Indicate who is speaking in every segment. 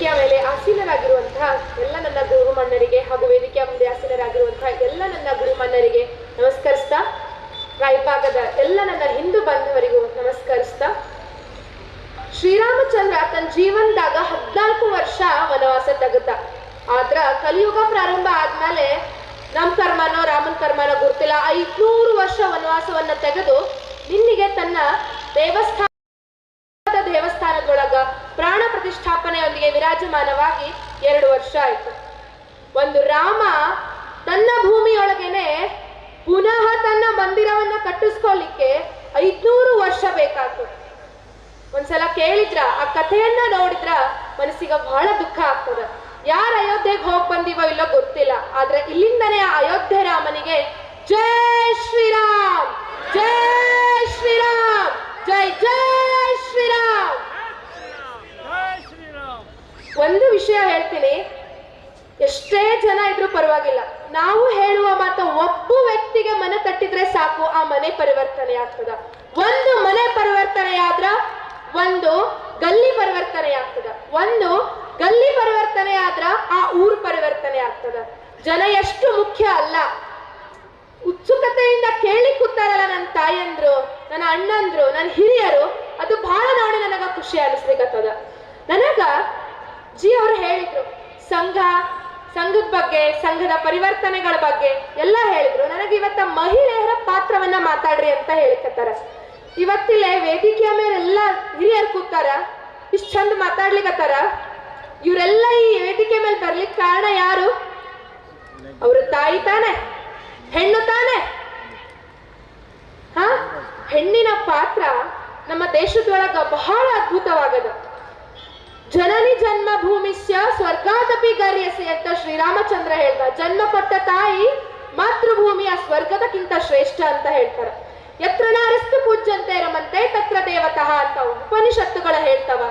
Speaker 1: ವೇದಿಕೆಯ ಮೇಲೆ ಆಸೀನರಾಗಿರುವಂತಹ ಎಲ್ಲ ನನ್ನ ಗುರುಮಣ್ಣರಿಗೆ ಹಾಗೂ ವೇದಿಕೆಯ ಮುಂದೆ ಆಸೀನರಾಗಿರುವಂತಹ ಎಲ್ಲ ನನ್ನ ಗುರುಮಣ್ಣರಿಗೆ ನಮಸ್ಕರಿಸ್ತಾ, ರಾಯಭಾಗದ ಎಲ್ಲ ನನ್ನ ಹಿಂದೂ ಬಾಂಧವರಿಗೂ ನಮಸ್ಕರಿಸ್ತಾ, ಶ್ರೀರಾಮಚಂದ್ರ ತನ್ನ ಜೀವನದಾಗ ಹದ್ನಾಲ್ಕು ವರ್ಷ ವನವಾಸ ತಗತ. ಆದ್ರ ಕಲಿಯುಗ ಪ್ರಾರಂಭ ಆದ್ಮೇಲೆ ನಮ್ ಕರ್ಮನೋ ರಾಮನ್ ಕರ್ಮನೋ ಗೊತ್ತಿಲ್ಲ. ಐದ್ನೂರು ವರ್ಷ ವನವಾಸವನ್ನ ತೆಗೆದು ನಿನ್ನಿಗೆ ತನ್ನ ದೇವಸ್ಥಾನ ಪ್ರತಿಷ್ಠಾಪನೆಯೊಂದಿಗೆ ವಿರಾಜಮಾನವಾಗಿ ಎರಡು ವರ್ಷ ಆಯ್ತು. ಒಂದು ರಾಮ ತನ್ನ ಭೂಮಿಯೊಳಗೇನೆ ಪುನಃ ತನ್ನ ಮಂದಿರವನ್ನ ಕಟ್ಟಿಸ್ಕೊಳ್ಳಿಕ್ಕೆ ಐದ್ನೂರು ವರ್ಷ ಬೇಕಾಯ್ತು. ಒಂದ್ಸಲ ಕೇಳಿದ್ರ, ಆ ಕಥೆಯನ್ನ ನೋಡಿದ್ರ ಮನಸ್ಸಿಗೆ ಬಹಳ ದುಃಖ ಆಗ್ತದ. ಯಾರ ಅಯೋಧ್ಯೆಗೆ ಹೋಗ್ ಬಂದಿವೋ ಇಲ್ಲೋ ಗೊತ್ತಿಲ್ಲ, ಆದ್ರೆ ಇಲ್ಲಿಂದನೇ ಆ ಅಯೋಧ್ಯೆ ರಾಮನಿಗೆ ಜೈ ಶ್ರೀರಾಮ್ ಜೈ ಶ್ರೀರಾಮ್, ಜೈ ಜೈ ಶ್ರೀರಾಮ್. ಒಂದು ವಿಷಯ ಹೇಳ್ತೀನಿ. ಎಷ್ಟೇ ಜನ ಇದ್ರೂ ಪರವಾಗಿಲ್ಲ. ನಾವು ಹೇಳುವ ಮಾತು ಒಬ್ಬ ವ್ಯಕ್ತಿಗೆ ಮನೆ ತಟ್ಟಿದ್ರೆ ಸಾಕು, ಆ ಮನೆ ಪರಿವರ್ತನೆ ಆಗ್ತದ. ಒಂದು ಮನೆ ಪರಿವರ್ತನೆ ಆದ್ರ ಒಂದು ಗಲ್ಲಿ ಪರಿವರ್ತನೆ ಆಗ್ತದ. ಒಂದು ಗಲ್ಲಿ ಪರಿವರ್ತನೆ ಆದ್ರ ಆ ಊರು ಪರಿವರ್ತನೆ ಆಗ್ತದ. ಜನ ಎಷ್ಟು ಮುಖ್ಯ ಅಲ್ಲ. ಉತ್ಸುಕತೆಯಿಂದ ಕೇಳಿ ಕೂತಾರಲ್ಲ ನನ್ನ ತಾಯಂದ್ರು, ನನ್ನ ಅಣ್ಣಂದ್ರು ನನ್ನ ಹಿರಿಯರು, ಅದು ಬಹಳ ನೋಡಿ ನನಗ ಖುಷಿ ಅನಿಸ್ಲಿಕ್ಕತ್ತದ ನನಗ ಜಿ ಅವರು ಹೇಳಿದ್ರು, ಸಂಘ, ಸಂಘದ ಬಗ್ಗೆ, ಸಂಘದ ಪರಿವರ್ತನೆಗಳ ಬಗ್ಗೆ ಎಲ್ಲ ಹೇಳಿದ್ರು. ನನಗೆ ಇವತ್ತ ಮಹಿಳೆಯರ ಪಾತ್ರವನ್ನ ಮಾತಾಡ್ರಿ ಅಂತ ಹೇಳಿಕತ್ತಾರ. ಇವತ್ತಿಲ್ಲೇ ವೇದಿಕೆಯ ಮೇಲೆ ಎಲ್ಲ ಹಿರಿಯರು ಕೂತಾರ, ಇಷ್ಟು ಚಂದ ಮಾತಾಡ್ಲಿಕತ್ತಾರ. ಇವರೆಲ್ಲ ಈ ವೇದಿಕೆ ಮೇಲೆ ಬರ್ಲಿಕ್ಕೆ ಕಾರಣ ಯಾರು? ಅವ್ರ ತಾಯಿ ತಾನೆ, ಹೆಣ್ಣು ತಾನೆ. ಹ? ಹೆಣ್ಣಿನ ಪಾತ್ರ ನಮ್ಮ ದೇಶದೊಳಗ ಬಹಳ ಅದ್ಭುತವಾಗದ. ಜನನಿ ಜನ್ಮ ಭೂಮಿಶ್ಯ ಸ್ವರ್ಗಾದಪಿ ಗರ್ಯಸಿ ಅಂತ ಶ್ರೀರಾಮಚಂದ್ರ ಹೇಳ್ದ ಜನ್ಮ ಕೊಟ್ಟ ತಾಯಿ ಮಾತೃಭೂಮಿ ಆ ಸ್ವರ್ಗದಕ್ಕಿಂತ ಶ್ರೇಷ್ಠ ಅಂತ ಹೇಳ್ತಾರೆ. ಎತ್ರ ನಾರಸ್ತು ಪೂಜ್ಯಂತೆ ಇರಮಂತೆ ತತ್ರ ದೇವತಃ ಅಂತ ಉಪನಿಷತ್ತುಗಳ ಹೇಳ್ತವ.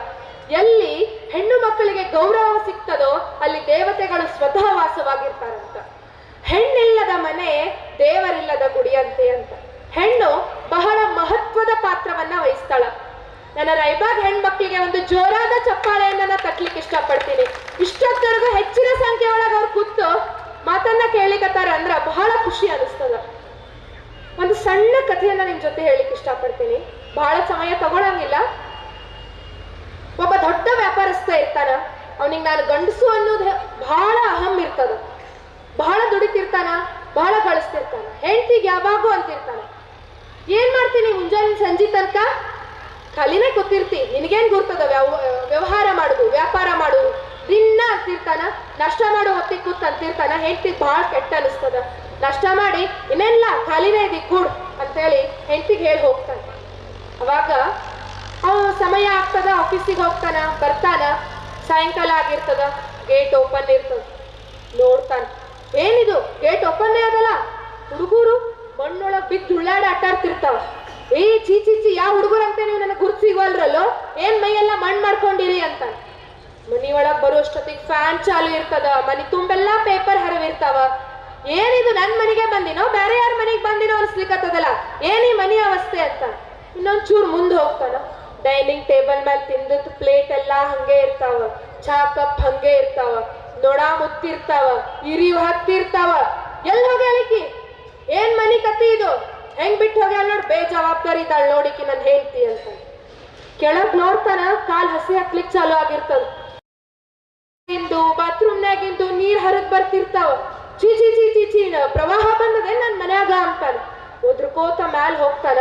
Speaker 1: ಎಲ್ಲಿ ಹೆಣ್ಣು ಮಕ್ಕಳಿಗೆ ಗೌರವ ಸಿಗ್ತದೋ ಅಲ್ಲಿ ದೇವತೆಗಳು ಸ್ವತಃ ವಾಸವಾಗಿರ್ತಾರಂತ. ಹೆಣ್ಣಿಲ್ಲದ ಮನೆ ದೇವರಿಲ್ಲದ ಗುಡಿಯಂತೆ ಅಂತ. ಹೆಣ್ಣು ಬಹಳ ಮಹತ್ವದ ಪಾತ್ರವನ್ನ ವಹಿಸ್ತಾಳ. ನನ್ನ ರೈಬಾಗ್ ಹೆಣ್ಮಕ್ಳಿಗೆ ಒಂದು ಜೋರಾದ ಚಪ್ಪಾಳೆಯನ್ನ ನಾನು ತಟ್ಲಿಕ್ಕೆ ಇಷ್ಟಪಡ್ತೀನಿ. ಇಷ್ಟೊತ್ತರೆಗೂ ಹೆಚ್ಚಿನ ಸಂಖ್ಯೆ ಒಳಗೆ ಅವ್ರು ಕೂತು ಮಾತನ್ನ ಕೇಳಿಕತ್ತಾರ ಅಂದ್ರ ಬಹಳ ಖುಷಿ ಅನಿಸ್ತದ. ಒಂದು ಸಣ್ಣ ಕಥೆಯನ್ನ ನಿಮ್ ಜೊತೆ ಹೇಳಿಕ್ ಇಷ್ಟಪಡ್ತೀನಿ. ಬಹಳ ಸಮಯ ತಗೊಳಂಗಿಲ್ಲ. ಒಬ್ಬ ದೊಡ್ಡ ವ್ಯಾಪಾರಸ್ಥ ಇರ್ತಾನ. ಅವನಿಗೆ ನಾನು ಗಂಡಸು ಅನ್ನೋದು ಬಹಳ ಅಹಂ ಇರ್ತದ. ಬಹಳ ದುಡಿತಿರ್ತಾನ, ಬಹಳ ಗಳಿಸ್ತಿರ್ತಾನ. ಹೆಂಡತಿಗೆ ಯಾವಾಗೂ ಅಂತಿರ್ತಾನ. ಏನ್ ಮಾಡ್ತೀನಿ ಮುಂಜಾನೆ ಸಂಜೆ ತನಕ? ಖಾಲಿನೇ ಗೊತ್ತಿರ್ತಿ, ನಿನಗೇನ್ ಗುರ್ತದ ವ್ಯವ- ವ್ಯವಹಾರ ಮಾಡುದು, ವ್ಯಾಪಾರ ಮಾಡುದು. ದಿನ ಅಂತಿರ್ತಾನ ನಷ್ಟ ಮಾಡೋ ಹೊತ್ತಿಗೆ ಕೂತ್ ಅಂತಿರ್ತಾನ ಹೆಂಡತಿ ಬಹಳ ಕೆಟ್ಟ ಅನಿಸ್ತದ. ನಷ್ಟ ಮಾಡಿ ಇನ್ನೆಲ್ಲ ಖಾಲಿನೇ ಇದಿ ಅಂತ ಅಂತೇಳಿ ಹೆಂಡತಿಗೆ ಹೇಳಿ ಹೋಗ್ತಾನೆ. ಅವಾಗ ಅವ ಸಮಯ ಆಗ್ತದ ಆಫೀಸಿಗೆ ಹೋಗ್ತಾನ, ಬರ್ತಾನ, ಸಾಯಂಕಾಲ ಆಗಿರ್ತದ ಗೇಟ್ ಓಪನ್ ಇರ್ತದ. ನೋಡ್ತಾನ, ಏನಿದು? ಗೇಟ್ ಓಪನ್ ಅದಲ್ಲ. ಹುಡುಗರು ಮಣ್ಣೊಳಗೆ ಬಿದ್ದು ಉಳ್ಳಾಡ ಆಟಾಡ್ತಿರ್ತಾವ. ಏ ಚೀಚಿ ಚೀ ಯಾವ ಹುಡುಗರು ಅಂತ ನೀವು ನನಗೆ ಗುರ್ತು ಸಿಗೋಲ್ರಲ್ಲೋ? ಏನ್ ಮೈಯೆಲ್ಲ ಮಣ್ಣು ಮಾಡ್ಕೊಂಡಿರಿ ಅಂತ. ಮನಿ ಒಳಗ್ ಬರುವಷ್ಟೊತ್ತಿಗೆ ಫ್ಯಾನ್ ಚಾಲು ಇರ್ತದ, ಮನಿ ತುಂಬೆಲ್ಲ ಪೇಪರ್ ಹರವಿರ್ತಾವ. ಏನಿದು ನನ್ ಮನೆಗೆ ಬಂದಿನೋ, ಬೇರೆ ಯಾರ ಮನೆಗೆ ಬಂದಿನೋ ಅನ್ಸ್ಲಿಕ್ಕತ್ತದಲ್ಲ ಏನಿ ಮನಿ ಅವಸ್ಥೆ ಅಂತ. ಇನ್ನೊಂದ್ ಚೂರ್ ಮುಂದೆ ಹೋಗ್ತಾನ. ಡೈನಿಂಗ್ ಟೇಬಲ್ ಮೇಲೆ ತಿಂದದ್ ಪ್ಲೇಟ್ ಎಲ್ಲಾ ಹಂಗೆ ಇರ್ತಾವ, ಚಾ ಕಪ್ ಹಂಗೆ ಇರ್ತಾವ, ನೊಣ ಮುತ್ತಿರ್ತಾವ ಇರಿವು ಹತ್ತಿರ್ತಾವ. ಎಲ್ಲಿ ಹೋಗ್ಯಾಳಿಕಿ? ಏನ್ ಮನಿ ಕತ್ತಿ ಇದು? ಹೆಂಗ್ ಬಿಟ್ಟು ಹೋಗ್ಯಾಳ ನೋಡ್ ಬೇಜವಾಬ್ದಾರಿ ಇದ್ದಾಳ ನೋಡಿಕಿ ನನ್ ಹೇಳ್ತಿ ಅಂತ. ಕೆಳಗ್ ನೋಡ್ತಾನ ಕಾಲ್ ಹಸಿ ಹಾಕ್ಲಿಕ್ ಚಾಲು ಆಗಿರ್ತದ. ಇಂದು ಬಾತ್ರೂಮ್ನಾಗಿಂದು ನೀರ್ ಹರಿದ್ ಬರ್ತಿರ್ತಾವ. ಚೀ ಚೀ ಚೀ ಚೀ ಪ್ರವಾಹ ಬಂದದೆ ನನ್ ಮನ್ಯಾಗ ಅಂತಾನ. ಒದ್ರಕೋತ ಮ್ಯಾಲ್ ಹೋಗ್ತಾನ.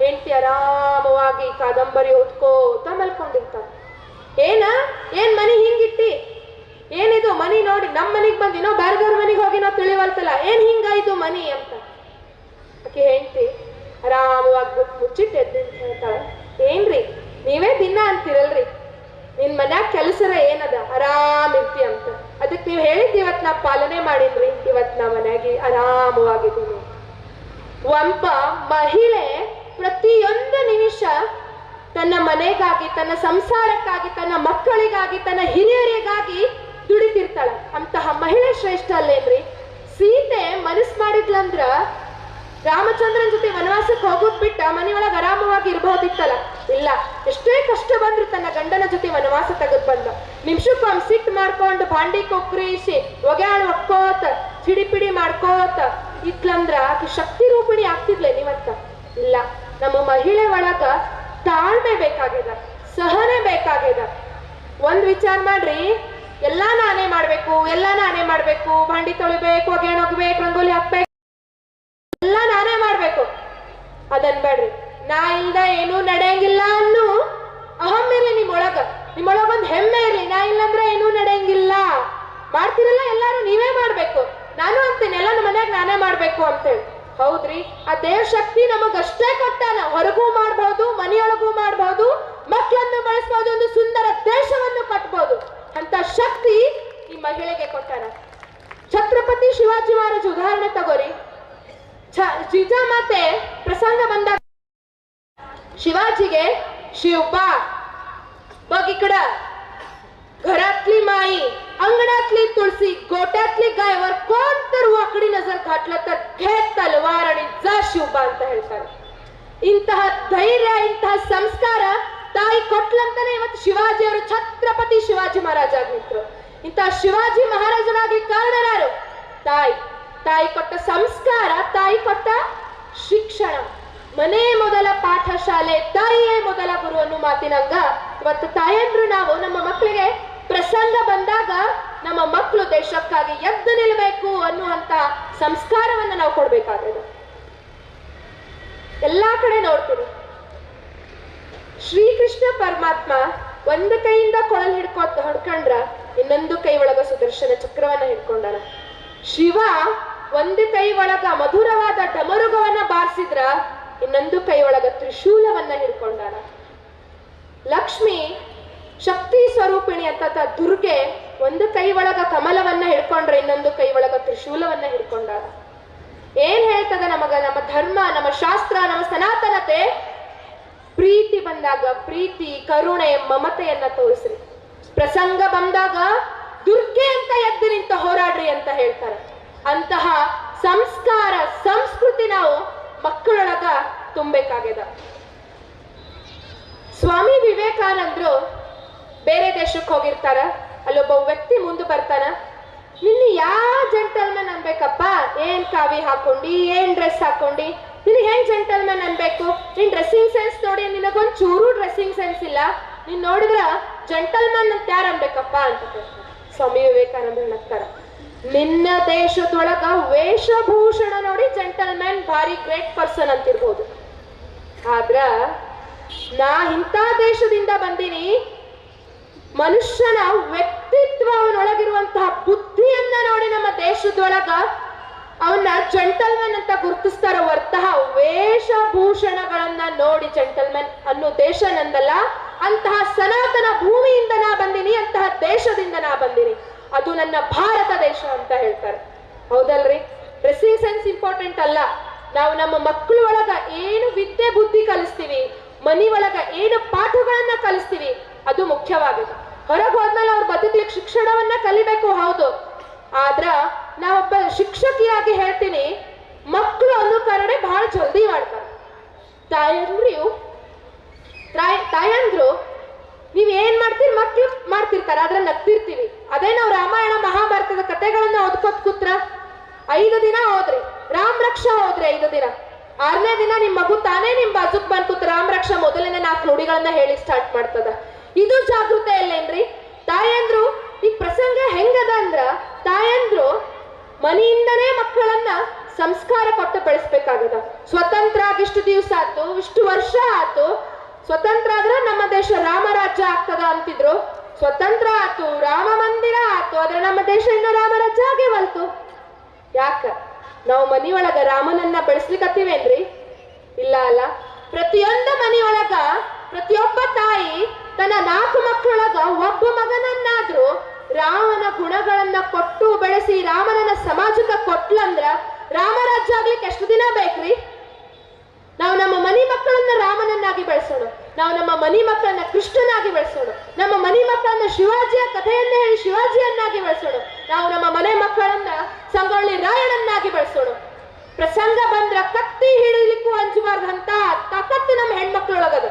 Speaker 1: ಹೆಂಡತಿ ಆರಾಮವಾಗಿ ಕಾದಂಬರಿ ಓದ್ಕೋತ ಮಲ್ಕೊಂಡಿರ್ತಾನ ಏನ? ಏನ್ ಮನಿ ಹಿಂಗಿಟ್ಟಿ? ಏನಿದು ಮನಿ ನೋಡಿ ನಮ್ಮ ಮನಿಗ್ ಬಂದಿನೋ ಬ್ಯಾರ್ದವ್ರ ಮನಿಗ್ ಹೋಗಿನೋ ತಿಳಿವಲ್ತಲ್ಲ ಏನ್ ಹಿಂಗಾಯ್ತು ಮನಿ ಅಂತ. ಆಕೆ ಹೆಂಡತಿ, ಆರಾಮವಾಗಿ ಮುಚ್ಚಿಟ್ಟು ಎದ್ದು ಹೇಳ್ತಾಳೆ. ಏನ್ರಿ, ನೀವೇ ದಿನ ಅಂತೀರಲ್ರಿ? ನಿನ್ ಮನ್ಯಾಗ ಕೆಲಸರ ಏನದ? ಆರಾಮ್ ಇರ್ತಿ ಅಂತ. ಅದಕ್ಕೆ ನೀವು ಹೇಳಿದ್ ಇವತ್ ನಾ ಪಾಲನೆ ಮಾಡಿನ್ರಿ. ಇವತ್ ನಾ ಮನ್ಯಾಗಿ ಆರಾಮವಾಗಿದ್ದೀನಿ. ಒಬ್ಬ ಮಹಿಳೆ ಪ್ರತಿಯೊಂದು ನಿಮಿಷ ತನ್ನ ಮನೆಗಾಗಿ, ತನ್ನ ಸಂಸಾರಕ್ಕಾಗಿ, ತನ್ನ ಮಕ್ಕಳಿಗಾಗಿ, ತನ್ನ ಹಿರಿಯರಿಗಾಗಿ ದುಡಿತಿರ್ತಾಳ. ಅಂತಹ ಮಹಿಳೆ ಶ್ರೇಷ್ಠ ಅಲ್ಲೇನ್ರಿ? ಸೀತೆ ಮನಸ್ ಮಾಡಿದ್ಲಂದ್ರ ರಾಮಚಂದ್ರನ್ ಜೊತೆ ವನವಾಸಕ್ಕೆ ಹೋಗೋದ್ ಬಿಟ್ಟ ಮನೆಯೊಳಗೆ ಆರಾಮವಾಗಿ ಇರಬಹುದಿತ್ತಲ್ಲ ಇಲ್ಲ, ಎಷ್ಟೇ ಕಷ್ಟ ಬಂದ್ರು ತನ್ನ ಗಂಡನ ಜೊತೆ ವನವಾಸ ತೆಗೆದು ಬಂದ ನಿಮಿಷಕ್ಕೊಮ್ಮೆ ಸಿಟ್ಟು ಮಾಡ್ಕೊಂಡು ಬಾಂಡಿ ಕೊಕ್ರೇಸಿ ಒಗ್ಯಾಣ ಒಕ್ಕೋತ ಚಿಡಿಪಿಡಿ ಮಾಡ್ಕೋತ ಇತ್ಲಂದ್ರ ಆಕಿ ಶಕ್ತಿ ರೂಪಿಣಿ ಆಗ್ತಿದ್ಲೆ ನೀವತ್ತ ಇಲ್ಲ, ನಮ್ಮ ಮಹಿಳೆ ಒಳಗ ತಾಳ್ಮೆ ಬೇಕಾಗ್ಯದ ಸಹನೆ ಬೇಕಾಗ್ಯದ ಒಂದ್ ವಿಚಾರ ಮಾಡ್ರಿ, ಎಲ್ಲಾ ನಾನೇ ಮಾಡ್ಬೇಕು, ಎಲ್ಲಾ ನಾನೇ ಮಾಡ್ಬೇಕು ಬಾಂಡಿ ತೊಳಿಬೇಕು ಒಗ್ಯಾಣ ಹೋಗ್ಬೇಕು ರಂಗೋಲಿ ಹಾಕ್ಬೇಕು ಎಲ್ಲ ನಾನೇ ಮಾಡ್ಬೇಕು ಅದನ್ಬೇಡ್ರಿ. ನಾ ಇಲ್ದ ಏನೂ ನಡೆಯಂಗಿಲ್ಲ ಅನ್ನು ಅಹಂ ನಿಮ್ಮೊಳಗ. ನಿಮ್ಮೊಳಗ ಒಂದ್ ಹೆಮ್ಮೆ ಇರ್ಲಿ, ನಾ ಇಲ್ಲಂದ್ರೆ ಏನೂ ನಡೆಯಂಗಿಲ್ಲ. ಮಾಡ್ತಿರಲ್ಲ ಎಲ್ಲಾರು, ನೀವೇ ಮಾಡ್ಬೇಕು. ನಾನು ಅಂತೀನಿ, ಎಲ್ಲ ನಮ್ಮ ಮನ್ಯಾಗ ನಾನೇ ಮಾಡ್ಬೇಕು ಅಂತೇಳಿ ಹೌದ್ರಿ? ಆ ದೇವ್ ಶಕ್ತಿ ನಮಗಷ್ಟೇ ಕೊಟ್ಟಾನ. ಹೊರಗೂ ಮಾಡ್ಬಹುದು ಮನೆಯೊಳಗೂ ಮಾಡ್ಬಹುದು ಮಕ್ಕಳನ್ನು ಬಳಸ್ಬಹುದು ಒಂದು ಸುಂದರ ದೇಶವನ್ನು ಕಟ್ಬಹುದು ಅಂತ ಶಕ್ತಿ ಈ ಮಹಿಳೆಗೆ ಕೊಟ್ಟಾನ ಛತ್ರಪತಿ ಶಿವಾಜಿ ಮಹಾರಾಜ್, ಉದಾಹರಣೆ ತಗೋರಿ. ಛ- ಜಿಜಾಮಾತೆ ಮಾತೆ ಬಂದಾಗ शिवाजीगे शिवबा बघ इकडं घरातली माई अंगणातली तुळशी गोट्यातली गायवर कोण तर वाकडी नजर घातलं तर घे तलवार आणि जा ಶಿವಬಾ ಅಂತ ಹೇಳ್ತಾರೆ ಇಂತಹ ಧೈರ್ಯ ಇಂತಹ ಸಂಸ್ಕಾರ ತಾಯಿ ಕೊಟ್ಲಂತಾನೆ ಇವತ್ತು ಶಿವಾಜಿ ಅವರು ಛತ್ರಪತಿ ಶಿವಾಜಿ ಮಹಾರಾಜ ಆಗಿದ್ರು ಇಂತಹ ಶಿವಾಜಿ ಮಹಾರಾಜನಾಗಿ ಕಾರಣರಾರು ತಾಯಿ ತಾಯಿ ಕೊಟ್ಟ ಸಂಸ್ಕಾರ ತಾಯಿ ಕೊಟ್ಟ ಶಿಕ್ಷಣ ಮನೆ ಮೊದಲ ಪಾಠಶಾಲೆ, ತಾಯಿಯೇ ಮೊದಲ ಗುರು ಅನ್ನೋ ಮಾತಿನಂಗ ಇವತ್ತು ತಾಯಂದ್ರು ನಾವು ನಮ್ಮ ಮಕ್ಕಳಿಗೆ ಪ್ರಸಂಗ ಬಂದಾಗ ನಮ್ಮ ಮಕ್ಕಳು ದೇಶಕ್ಕಾಗಿ ಎದ್ದು ನಿಲ್ಲಬೇಕು ಅನ್ನುವಂತ ಸಂಸ್ಕಾರವನ್ನ ನಾವು ಕೊಡ್ಬೇಕಾಗಿದೆ ಎಲ್ಲಾ ಕಡೆ ನೋಡ್ತೀವಿ ಶ್ರೀಕೃಷ್ಣ ಪರಮಾತ್ಮ ಒಂದು ಕೈಯಿಂದ ಕೊಳಲ್ ಹಿಡ್ಕೊ ಹೊಡ್ಕೊಂಡ್ರ ಇನ್ನೊಂದು ಕೈ ಒಳಗ ಸುದರ್ಶನ ಚಕ್ರವನ್ನ ಹಿಡ್ಕೊಂಡಾನ. ಶಿವ ಒಂದು ಕೈ ಒಳಗ ಮಧುರವಾದ ಡಮರುಗವನ್ನ ಬಾರಿಸಿದ್ರ ಇನ್ನೊಂದು ಕೈ ಒಳಗ ತ್ರಿಶೂಲವನ್ನ ಹಿಡ್ಕೊಂಡಾನ. ಲಕ್ಷ್ಮಿ ಶಕ್ತಿ ಸ್ವರೂಪಿಣಿ ಅಂತ ದುರ್ಗೆ ಒಂದು ಕೈ ಒಳಗ ಕಮಲವನ್ನ ಹಿಡ್ಕೊಂಡ್ರೆ ಇನ್ನೊಂದು ಕೈ ಒಳಗ ತ್ರಿಶೂಲವನ್ನ ಹಿಡ್ಕೊಂಡಾಳ ಏನ್ ಹೇಳ್ತದ ನಮಗ? ನಮ್ಮ ಧರ್ಮ, ನಮ್ಮ ಶಾಸ್ತ್ರ, ನಮ್ಮ ಸನಾತನತೆ ಪ್ರೀತಿ ಬಂದಾಗ ಪ್ರೀತಿ, ಕರುಣೆ, ಮಮತೆಯನ್ನ ತೋರಿಸ್ರಿ. ಪ್ರಸಂಗ ಬಂದಾಗ ದುರ್ಗೆ ಅಂತ ಎದ್ದು ನಿಂತ ಹೋರಾಡ್ರಿ ಅಂತ ಹೇಳ್ತಾರೆ. ಅಂತಹ ಸಂಸ್ಕಾರ ಸಂಸ್ಕೃತಿ ನಾವು ಮಕ್ಕಳೊಳಗ ತುಂಬಬೇಕಾಗ್ಯದ ಸ್ವಾಮಿ ವಿವೇಕಾನಂದ್ರು ಬೇರೆ ದೇಶಕ್ಕೆ ಹೋಗಿರ್ತಾರ. ಅಲ್ಲೊಬ್ಬ ವ್ಯಕ್ತಿ ಮುಂದೆ ಬರ್ತಾನ. ನಿನ್ನ ಯಾ ಜೆಂಟಲ್ಮನ್ ಅನ್ಬೇಕಪ್ಪ? ಏನ್ ಕಾವಿ ಹಾಕೊಂಡಿ, ಏನ್ ಡ್ರೆಸ್ ಹಾಕೊಂಡಿ? ನಿನ್ ಹೆಂಗ್ ಜೆಂಟಲ್ಮನ್ ಅನ್ಬೇಕು? ನಿನ್ ಡ್ರೆಸ್ಸಿಂಗ್ ಸೆನ್ಸ್ ನೋಡಿ ನಿನಗೊಂದ್ ಚೂರು ಡ್ರೆಸ್ಸಿಂಗ್ ಸೆನ್ಸ್ ಇಲ್ಲ. ನೀನ್ ನೋಡಿದ್ರ ಜೆಂಟಲ್ಮನ್ ಅಂತ ಯಾರು ಅನ್ಬೇಕಪ್ಪ ಅಂತ ಸ್ವಾಮಿ ವಿವೇಕಾನಂದ ನಗ್ತಾರ ನಿನ್ನ ದೇಶದೊಳಗ ವೇಷಭೂಷಣ ನೋಡಿ ಜೆಂಟಲ್ಮನ್ ಭಾರಿ ಗ್ರೇಟ್ ಪರ್ಸನ್ ಅಂತಿರ್ಬೋದು. ಆದ್ರ ನಾ ಇಂಥ ದೇಶದಿಂದ ಬಂದೀನಿ, ಮನುಷ್ಯನ ವ್ಯಕ್ತಿತ್ವ ಅವನೊಳಗಿರುವಂತಹ ಬುದ್ಧಿಯನ್ನ ನೋಡಿ ನಮ್ಮ ದೇಶದೊಳಗ ಅವನ್ನ ಜಂಟಲ್ಮನ್ ಅಂತ ಗುರುತಿಸ್ತಾರ ಹೊರತಃ ವೇಷಭೂಷಣಗಳನ್ನ ನೋಡಿ ಜಂಟಲ್ಮನ್ ಅನ್ನೋ ದೇಶ ನಂದಲ್ಲ, ಅಂತಹ ಸನಾತನ ಭೂಮಿಯಿಂದ ನಾ ಬಂದಿನಿ, ಅಂತಹ ದೇಶದಿಂದ ನಾ ಬಂದಿನಿ. ಅದು ನನ್ನ ಭಾರತ ದೇಶ ಅಂತ ಹೇಳ್ತಾರೆ. ಹೌದಲ್ರಿ? ಡ್ರೆಸ್ಸಿಂಗ್ ಸೆನ್ಸ್ ಇಂಪಾರ್ಟೆಂಟ್ ಅಲ್ಲ. ನಾವು ನಮ್ಮ ಮಕ್ಕಳು ಒಳಗ ಏನು ವಿದ್ಯೆ, ಬುದ್ಧಿ ಕಲಿಸ್ತೀವಿ, ಮನಿ ಒಳಗ ಏನು ಪಾಠಗಳನ್ನ ಕಲಿಸ್ತೀವಿ, ಅದು ಮುಖ್ಯವಾಗಿದೆ. ಹೊರಗೆ ಹೋದ್ಮೇಲೆ ಅವ್ರು ಬದುಕ್ಲಿಕ್ಕೆ ಶಿಕ್ಷಣವನ್ನ ಕಲಿಬೇಕು, ಹೌದು. ಆದ್ರ ನಾವೊಬ್ಬ ಶಿಕ್ಷಕಿಯಾಗಿ ಹೇಳ್ತೀನಿ ಮಕ್ಕಳು ಅನುಕರಣೆ ಬಹಳ ಜಲ್ದಿ ಮಾಡ್ತಾರೆ. ತಾಯಂದ್ರು ತಾಯ್, ತಾಯಂದ್ರು, ನೀವ್ ಏನ್ ಮಾಡ್ತೀರಿ ಮಕ್ಳು ಮಾಡ್ತಿರ್ತಾರೆ ಆದ್ರೆ ನಗ್ತಿರ್ತೀವಿ. ಅದೇ ನಾವು ರಾಮಾಯಣ, ಮಹಾಭಾರತದ ಕಥೆಗಳನ್ನ ಓದ್ಕೊತ್ ಕೂತ್ರ? ಐದು ದಿನ ಹೋದ್ರಿ ರಾಮ್ ರಕ್ಷಾ ಹೋದ್ರಿ ಐದು ದಿನ. ಆರನೇ ದಿನ ನಿಮ್ ಮಗು ತಾನೇ ನಿಮ್ ಬಾಜುಕ್ ಬಂದ್ ಕೂತ್ ರಾಮ್ ರಕ್ಷಾ ಮೊದಲನೇ ನಾಲ್ಕು ನುಡಿಗಳನ್ನ ಹೇಳಿ ಸ್ಟಾರ್ಟ್ ಮಾಡ್ತದ. ಇದು ಜಾಗೃತೆ ಇಲ್ಲೇನ್ರಿ ತಾಯಂದ್ರು, ಈ ಪ್ರಸಂಗ ಹೆಂಗದ ಅಂದ್ರ ತಾಯಂದ್ರು ಮನೆಯಿಂದನೇ ಮಕ್ಕಳನ್ನ ಸಂಸ್ಕಾರ ಕೊಟ್ಟು ಬೆಳೆಸ್ಬೇಕಾಗದ. ಸ್ವತಂತ್ರ ಆಗಿಷ್ಟು ದಿವಸ ಆತು ಇಷ್ಟು ವರ್ಷ ಆತು ಸ್ವತಂತ್ರ ಆದ್ರೆ ನಮ್ಮ ದೇಶ ರಾಮರಾಜ್ಯ ಆಗ್ತದ ಅಂತಿದ್ರು. ಸ್ವತಂತ್ರ ಆತು ರಾಮ ಮಂದಿರ ಆತು ಆದ್ರೆ ನಮ್ಮ ದೇಶ ಇನ್ನ ರಾಮರಾಜ್ಯ ಆಗೇ ಬಂತು ಯಾಕ? ನಾವು ಮನಿಯೊಳಗ ರಾಮನನ್ನ ಬೆಳೆಸ್ಲಿಕ್ಕತ್ತೀವೇನ್ರಿ ಇಲ್ಲ ಅಲ್ಲ. ಪ್ರತಿಯೊಂದು ಮನೆಯೊಳಗ ಪ್ರತಿಯೊಬ್ಬ ತಾಯಿ ತನ್ನ ನಾಲ್ಕು ಮಕ್ಕಳೊಳಗ ಒಬ್ಬ ಮಗನನ್ನಾದ್ರೂ ರಾಮನ ಗುಣಗಳನ್ನ ಕೊಟ್ಟು ಬೆಳೆಸಿ ರಾಮನನ್ನ ಸಮಾಜಕ್ಕೆ ಕೊಟ್ಲಂದ್ರ ರಾಮರಾಜ್ಯ ಆಗ್ಲಿಕ್ಕೆ ಎಷ್ಟು ದಿನ ಬೇಕ್ರಿ? ನಾವು ನಮ್ಮ ಮನಿ ಮಕ್ಕಳನ್ನ ರಾಮನನ್ನಾಗಿ ಬೆಳೆಸೋಣ. ನಾವು ನಮ್ಮ ಮನಿ ಮಕ್ಕಳನ್ನ ಕೃಷ್ಣನಾಗಿ ಬೆಳೆಸೋಣ. ನಮ್ಮ ಮನಿ ಮಕ್ಕಳನ್ನ ಶಿವಾಜಿಯ ಕಥೆಯನ್ನ ಹೇಳಿ ಶಿವಾಜಿಯನ್ನಾಗಿ ಬೆಳೆಸೋಣ. ನಾವು ನಮ್ಮ ಮನೆ ಮಕ್ಕಳನ್ನ ಸಂಗೊಳ್ಳಿ ರಾಯಣನ್ನಾಗಿ ಬಳಸೋಣ. ಪ್ರಸಂಗ ಬಂದ್ರ ಕತ್ತಿ ಹಿಡಿಲಿಕ್ಕೂ ಅಂಜಬಾರ್ದಂತ ತಾಕತ್ತು ನಮ್ಮ ಹೆಣ್ಮಕ್ಳೊಳಗದ.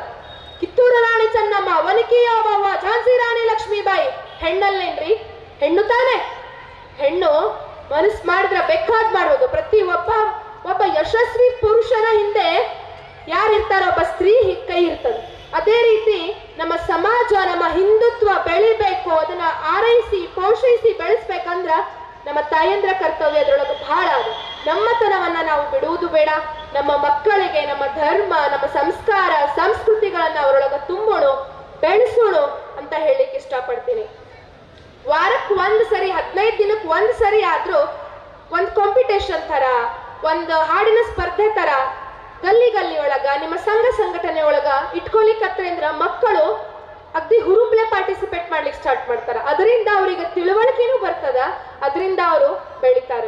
Speaker 1: ಕಿತ್ತೂರು ರಾಣಿ ಚೆನ್ನಮ್ಮ, ವನಿಕಿ ಓಬವ್ವ ಝಾನ್ಸಿ ರಾಣಿ ಲಕ್ಷ್ಮೀಬಾಯಿ, ಹೆಣ್ಣಲ್ಲೇನ್ರಿ? ಹೆಣ್ಣು ತಾನೇ? ಹೆಣ್ಣು ಮನಸ್ಸು ಮಾಡಿದ್ರೆ ಬೇಕಾದ್ ಮಾಡೋದು ಪ್ರತಿ ಒಬ್ಬ ಒಬ್ಬ ಯಶಸ್ವಿ ಪುರುಷನ ಹಿಂದೆ ಯಾರಿರ್ತಾರ ಒಬ್ಬ ಸ್ತ್ರೀ ಕೈ ಇರ್ತದೆ. ಅದೇ ರೀತಿ ನಮ್ಮ ಸಮಾಜ, ನಮ್ಮ ಹಿಂದುತ್ವ ಬೆಳಿಬೇಕು, ಅದನ್ನ ಆರೈಸಿ, ಪೋಷಿಸಿ, ಬೆಳೆಸ್ಬೇಕಂದ್ರ ನಮ್ಮ ತಾಯಂದ್ರ ಕರ್ತವ್ಯ ಅದ್ರೊಳಗೆ ಬಹಳ ಅದು. ನಮ್ಮತನವನ್ನ ನಾವು ಬಿಡುವುದು ಬೇಡ. ನಮ್ಮ ಮಕ್ಕಳಿಗೆ, ನಮ್ಮ ಧರ್ಮ, ನಮ್ಮ ಸಂಸ್ಕಾರ, ಸಂಸ್ಕೃತಿಗಳನ್ನ ಅವರೊಳಗೆ ತುಂಬೋಣ, ಬೆಳೆಸೋಣ ಅಂತ ಹೇಳಲಿಕ್ಕೆ ಇಷ್ಟಪಡ್ತೀನಿ. ವಾರಕ್ಕೆ ಒಂದ್ ಸರಿ, ಹದಿನೈದು ದಿನಕ್ಕೆ ಒಂದ್ ಸರಿ ಆದ್ರೂ ಒಂದ್ ಕಾಂಪಿಟೇಷನ್ ತರ ಒಂದು ಹಾಡಿನ ಸ್ಪರ್ಧೆ ತರ ಗಲ್ಲಿ ಗಲ್ಲಿ ಒಳಗ, ನಿಮ್ಮ ಸಂಘ ಸಂಘಟನೆ ಒಳಗ ಇಟ್ಕೊಲಿಕ್ಕತ್ತಂದ್ರ ಮಕ್ಕಳು ಸ್ಟಾರ್ಟ್ ಮಾಡ್ತಾರ. ಅದರಿಂದ ಅವರಿಗೆ ತಿಳುವಳಿಕೆನೂ ಬರ್ತದ. ಅದರಿಂದ ಅವರು ಬೆಳಿತಾರ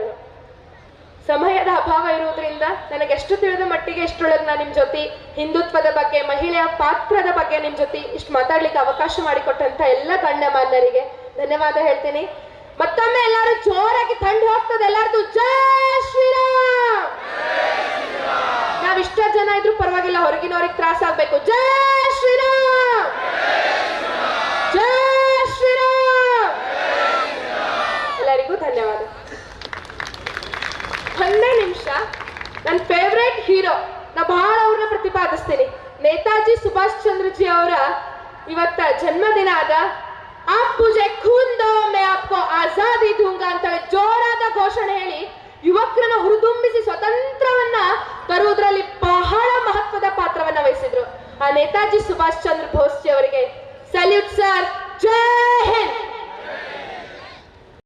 Speaker 1: ಸಮಯದ ಅಭಾವ ಇರುವುದರಿಂದ ನನಗೆ ಎಷ್ಟು ತಿಳಿದ ಮಟ್ಟಿಗೆ ಇಷ್ಟೊಳಗೆ ನಾನು ನಿಮ್ಮ ಜೊತೆ ಹಿಂದುತ್ವದ ಬಗ್ಗೆ, ಮಹಿಳೆಯ ಪಾತ್ರದ ಬಗ್ಗೆ ನಿಮ್ಮ ಜೊತೆ ಇಷ್ಟು ಮಾತಾಡ್ಲಿಕ್ಕೆ ಅವಕಾಶ ಮಾಡಿಕೊಟ್ಟಂತ ಎಲ್ಲ ಗಣ್ಯಮಾನ್ಯರಿಗೆ ಧನ್ಯವಾದ ಹೇಳ್ತೀನಿ. ಮತ್ತೊಮ್ಮೆ ಎಲ್ಲರೂ ಜೋರಾಗಿ ಥಂಡ್ ಹೋಗ್ತದೆ ಎಲ್ಲರದು ಜಯ ಶ್ರೀರಾಮ್! ನಾವ್ ಇಷ್ಟ ಜನ ಇದ್ರು ಪರವಾಗಿಲ್ಲ, ಹೊರಗಿನವ್ರಿಗೆ ತ್ರಾಸ ಆಗ್ಬೇಕು. ಜಯ ಶ್ರೀರಾಮ್ ಜೈ ಶ್ರೀರಾಮ್ ಎಲ್ಲರಿಗೂ ಧನ್ಯವಾದ ಒಂದೇ ನಿಮಿಷ ನನ್ನ ಫೇವ್ರೆಟ್ ಹೀರೋ ನಾ ಬಹಳ ಅವ್ರನ್ನ ಪ್ರತಿಪಾದಿಸ್ತೀನಿ ನೇತಾಜಿ ಸುಭಾಷ್ ಚಂದ್ರಜಿ ಅವರ ಇವತ್ತ ಜನ್ಮದಿನ ಆದ ಆಪ್ ಪೂಜೆ ಖೂನ್ ದೋ ಮೇ ಆಪ್ಕೋ ಆಜಾದಿ ದೂಂಗ ಅಂತ ಜೋರಾದ ಘೋಷಣೆ ಹೇಳಿ ಯುವಕರನ್ನ ಹುರಿದುಂಬಿಸಿ ಸ್ವತಂತ್ರವನ್ನ ತರುವುದರಲ್ಲಿ ಬಹಳ ಮಹತ್ವದ ಪಾತ್ರವನ್ನ ವಹಿಸಿದ್ರು. ಆ ನೇತಾಜಿ ಸುಭಾಷ್ ಚಂದ್ರ ಬೋಸ್ ಅವರಿಗೆ. ಸಲ್ಯೂಟ್ ಸರ್ ಜೈ